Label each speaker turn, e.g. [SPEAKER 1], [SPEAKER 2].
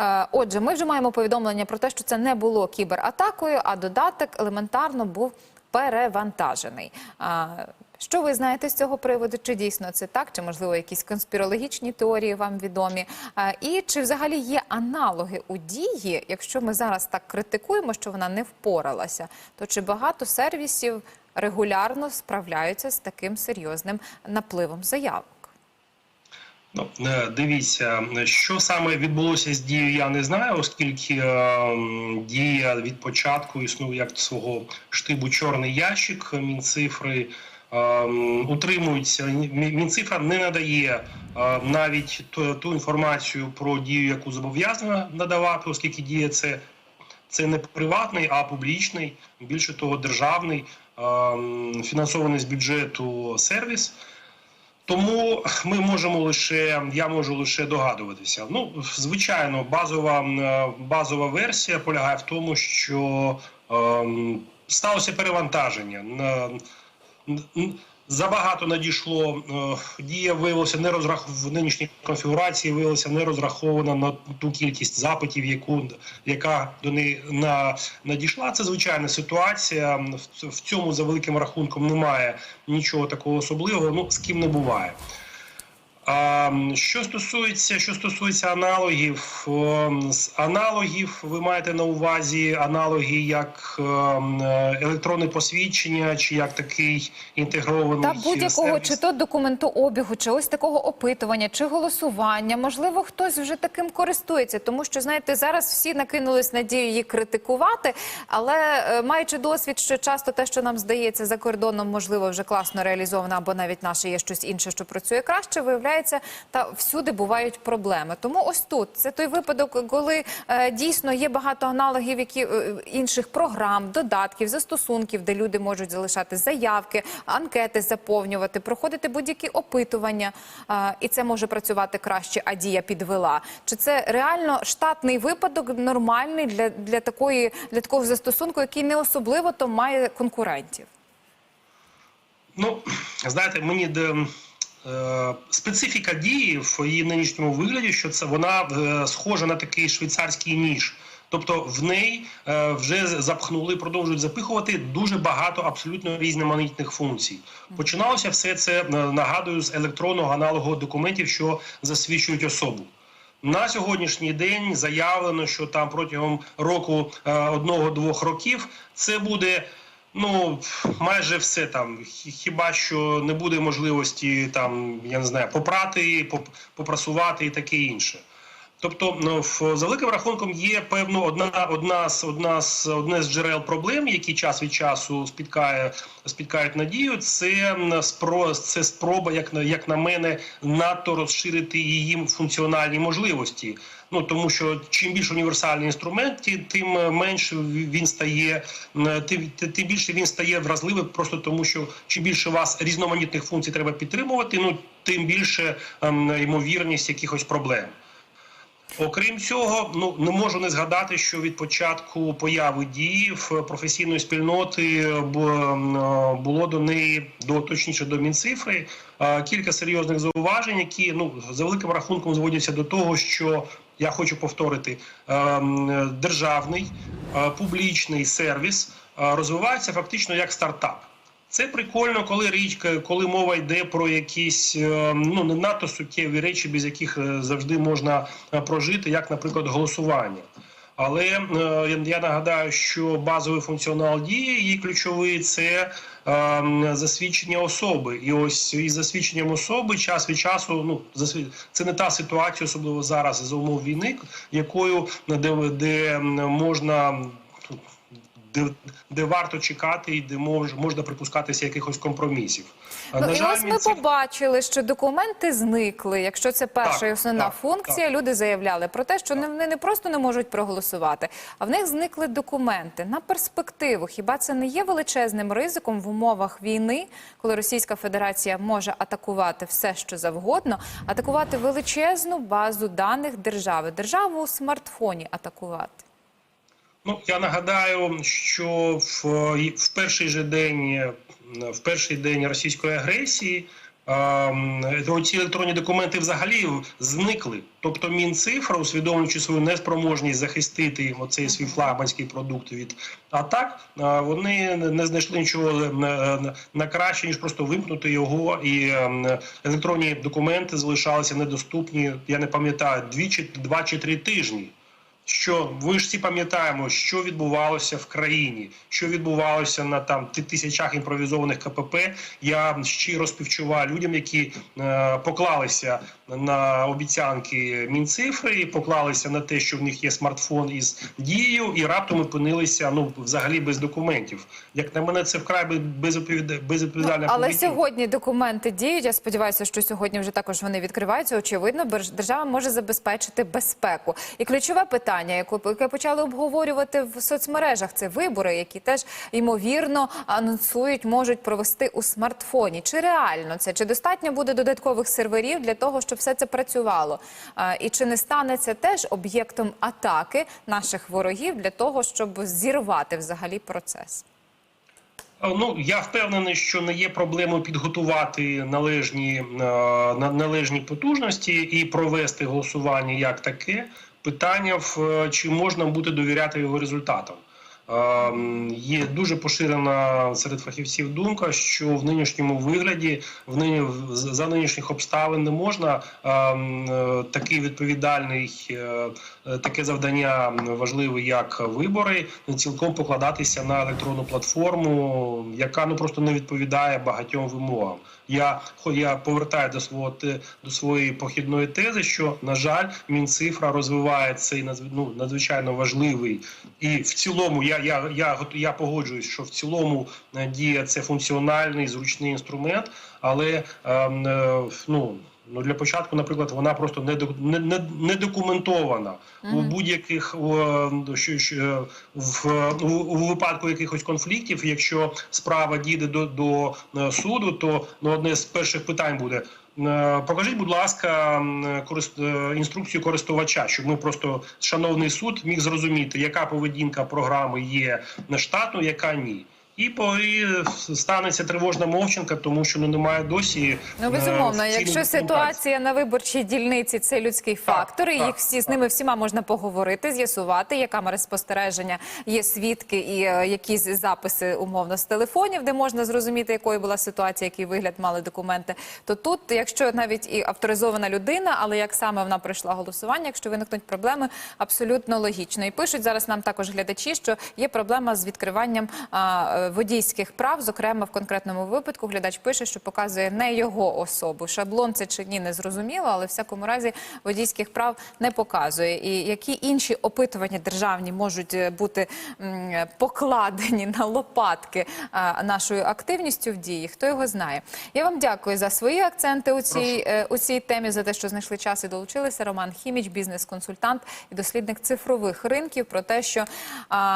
[SPEAKER 1] Е, Отже, ми вже маємо повідомлення про те, що це не було кібератакою, а додаток елементарно був перевантажений. А, Що ви знаєте з цього приводу? Чи дійсно це так? Чи можливо якісь конспірологічні теорії вам відомі? І чи взагалі є аналоги у дії, якщо ми зараз так критикуємо, що вона не впоралася, то чи багато сервісів регулярно справляються з таким серйозним напливом заявок?
[SPEAKER 2] Ну, е, дивіться, що саме відбулося з дією, я не знаю, оскільки е, дія від початку існує як свого штибу чорний ящик. Мінцифри е, утримуються. Мі- Мінцифра не надає навіть ту, ту інформацію про дію, яку зобов'язана надавати, оскільки дія це. Це не приватний, а публічний, більше того, державний фінансований з бюджету сервіс. Тому ми можемо лише, я можу лише догадуватися. Ну, звичайно, базова, м, базова версія полягає в тому, що ем, сталося перевантаження. Забагато надійшло е, дія виявилася не розрах... в нинішній конфігурації, виявилася не розрахована на ту кількість запитів, яку яка до неї на надійшла. Це звичайна ситуація. В цьому за великим рахунком немає нічого такого особливого. Ну з ким не буває. Що стосується, що стосується аналогів, з аналогів, ви маєте на увазі аналоги як е, електронне посвідчення, чи як такий інтегрований
[SPEAKER 1] Та будь-якого чи то документообігу, чи ось такого опитування, чи голосування. Можливо, хтось вже таким користується, тому що знаєте, зараз всі накинулись надію її критикувати, але е, маючи досвід, що часто те, що нам здається за кордоном, можливо, вже класно реалізовано, або навіть наше є щось інше, що працює краще, виявляється, та всюди бувають проблеми. Тому ось тут це той випадок, коли е, дійсно є багато аналогів, які е, інших програм, додатків, застосунків, де люди можуть залишати заявки, анкети заповнювати, проходити будь-які опитування, е, і це може працювати краще, а дія підвела. Чи це реально штатний випадок, нормальний для, для такої для такого застосунку, який не особливо то має конкурентів?
[SPEAKER 2] Ну, знаєте, мені де, специфіка дії в її нинішньому вигляді, що це вона е, схожа на такий швейцарський ніж. Тобто в неї е, вже запхнули, продовжують запихувати дуже багато абсолютно різноманітних функцій. Починалося все це е, нагадую з електронного аналогу документів, що засвідчують особу. На сьогоднішній день заявлено, що там протягом року е, одного-двох років це буде. Ну майже все там. Хіба що не буде можливості там, я не знаю, попрати, поп- попрасувати і таке інше. Тобто, ну, за великим рахунком є певно одна, одна з одна з одне з джерел проблем, які час від часу спіткає спіткають надію. Це спро це спроба, як на як на мене, надто розширити її функціональні можливості. Ну тому що чим більш універсальний інструмент, тим менше він стає тим, тим більше він стає вразливим, просто тому що чим більше вас різноманітних функцій треба підтримувати, ну тим більше ем, ймовірність якихось проблем. Окрім цього, ну не можу не згадати, що від початку появи дії в професійної спільноти бу- е, було до неї до точніше до мінцифри е, кілька серйозних зауважень, які ну за великим рахунком зводяться до того, що я хочу повторити е, державний е, публічний сервіс е, розвивається фактично як стартап. Це прикольно, коли річ, коли мова йде про якісь е, ну не надто суттєві речі, без яких е, завжди можна е, прожити, як, наприклад, голосування. Але я- нагадаю, що базовий функціонал дії, її ключовий це засвідчення особи. І ось із засвідченням особи час від часу, ну це не та ситуація, особливо зараз за умов війни, якою де, де можна де, де варто чекати і де мож, можна припускатися якихось компромісів.
[SPEAKER 1] Ну
[SPEAKER 2] на
[SPEAKER 1] і
[SPEAKER 2] жаль,
[SPEAKER 1] ось ми
[SPEAKER 2] Мінцифра-
[SPEAKER 1] побачили, що документи зникли. Якщо це перша
[SPEAKER 2] Так,
[SPEAKER 1] і основна
[SPEAKER 2] так,
[SPEAKER 1] функція, люди заявляли про те, що не- вони не просто не можуть проголосувати, а в них зникли документи на перспективу. Хіба це не є величезним ризиком в умовах війни, коли Російська Федерація може атакувати все, що завгодно, атакувати величезну базу даних держави, державу у смартфоні атакувати?
[SPEAKER 2] Ну я нагадаю, що в, в перший же день в перший день російської агресії ем, ці електронні документи взагалі зникли. Тобто Мінцифра, усвідомлюючи свою неспроможність захистити оцей свій флагманський продукт від атак, е, вони не знайшли нічого на, на краще ніж просто вимкнути його, і електронні документи залишалися недоступні. Я не пам'ятаю дві чи два чи три тижні. Що ви ж всі пам'ятаємо, що відбувалося в країні, що відбувалося на там ти- тисячах імпровізованих КПП. Я щиро співчуваю людям, які е, поклалися на обіцянки мінцифри, поклалися на те, що в них є смартфон із дією, і раптом опинилися ну взагалі без документів. Як на мене, це вкрай би- безвідповіда- безвідповідальна
[SPEAKER 1] Але
[SPEAKER 2] поведінка.
[SPEAKER 1] сьогодні документи діють. Я сподіваюся, що сьогодні вже також вони відкриваються. Очевидно, держава може забезпечити безпеку. І ключове питання, яке яке почали обговорювати в соцмережах, це вибори, які теж ймовірно анонсують, можуть провести у смартфоні. Чи реально це? Чи достатньо буде додаткових серверів для того, щоб все це працювало? І чи не стане це теж об'єктом атаки наших ворогів для того, щоб зірвати взагалі процес?
[SPEAKER 2] Ну я впевнений, що не є проблемою підготувати належні е, на- належні потужності і провести голосування як таке. Питання в е, чи можна буде довіряти його результатам. Е, Є дуже поширена серед фахівців думка, що в нинішньому вигляді, в нині за нинішніх обставин не можна е, е, такий відповідальний е, таке завдання важливе, як вибори, цілком покладатися на електронну платформу, яка ну просто не відповідає багатьом вимогам. Я я повертаю до свого до своєї похідної тези, що на жаль, мінцифра розвиває цей ну, надзвичайно важливий і в цілому я, я, я, я погоджуюсь, що в цілому е, дія це функціональний зручний інструмент, але ем, е, ну. Ну для початку, наприклад, вона просто не не, не, не документована у будь-яких що, що, в у, у випадку якихось конфліктів. Якщо справа дійде до, до е, суду, то ну, одне з перших питань буде. е, Покажіть, будь ласка, е, інструкцію користувача, щоб ми просто шановний суд міг зрозуміти, яка поведінка програми є нештатною, яка ні. І по і станеться тривожна мовчанка, тому що ну немає досі.
[SPEAKER 1] Ну
[SPEAKER 2] е,
[SPEAKER 1] безумовно, якщо ситуація на виборчій дільниці це людський фактор, і їх всі з ними всіма можна поговорити, з'ясувати, є камери спостереження, є свідки і е, якісь записи умовно з телефонів, де можна зрозуміти, якою була ситуація, який вигляд мали документи. То тут, якщо навіть і авторизована людина, але як саме вона пройшла голосування, якщо виникнуть проблеми, абсолютно логічно. І пишуть зараз нам також глядачі, що є проблема з відкриванням а, е, водійських прав. Зокрема, в конкретному випадку глядач пише, що показує не його особу. Шаблон це чи ні, не зрозуміло, але в всякому разі водійських прав не показує. І які інші опитування державні можуть е, бути покладені на лопатки нашою активністю в дії, хто його знає. Я вам дякую за свої акценти у цій, е, у цій темі, за те, що знайшли час і долучилися. Роман Хіміч, бізнес-консультант і дослідник цифрових ринків, про те, що